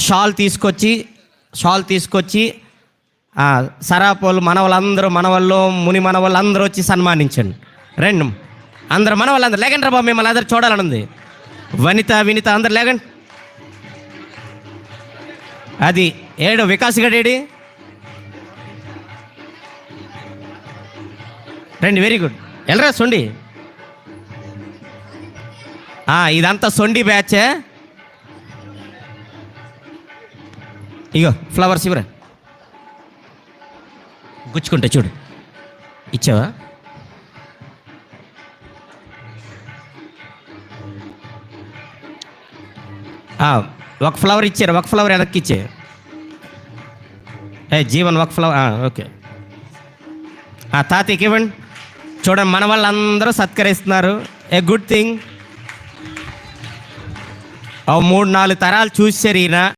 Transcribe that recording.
Shawl తీసుకొచ్చి shawl తీసుకొచ్చి సరాపోలు మనవలందరూ మనవల్లో ముని మనవాళ్ళు అందరూ వచ్చి సన్మానించండి. రండి అందరు మన లేకండి రా బాబు మిమ్మల్ని అందరు చూడాలని ఉంది. వనిత వినిత అందరు లేకండి. అది ఏడు వికాస్ గడేడి రండి వెరీ గుడ్. ఎల్రా సొండి? ఇదంతా సొండి బ్యాచే. ఇగో ఫ్లవర్స్ ఇవ్వరా? గుచ్చుకుంటా చూడు. ఇచ్చావా? ఒక ఫ్లవర్ ఇచ్చారు ఒక ఫ్లవర్ వెనక్కి ఇచ్చే ఏ జీవన్ ఒక ఫ్లవర్ ఓకే. ఆ, తాతయ్యకి ఇవ్వండి. చూడండి మన వాళ్ళందరూ సత్కరిస్తున్నారు. ఏ గుడ్ థింగ్ మూడు నాలుగు తరాలు చూసారు ఈయన.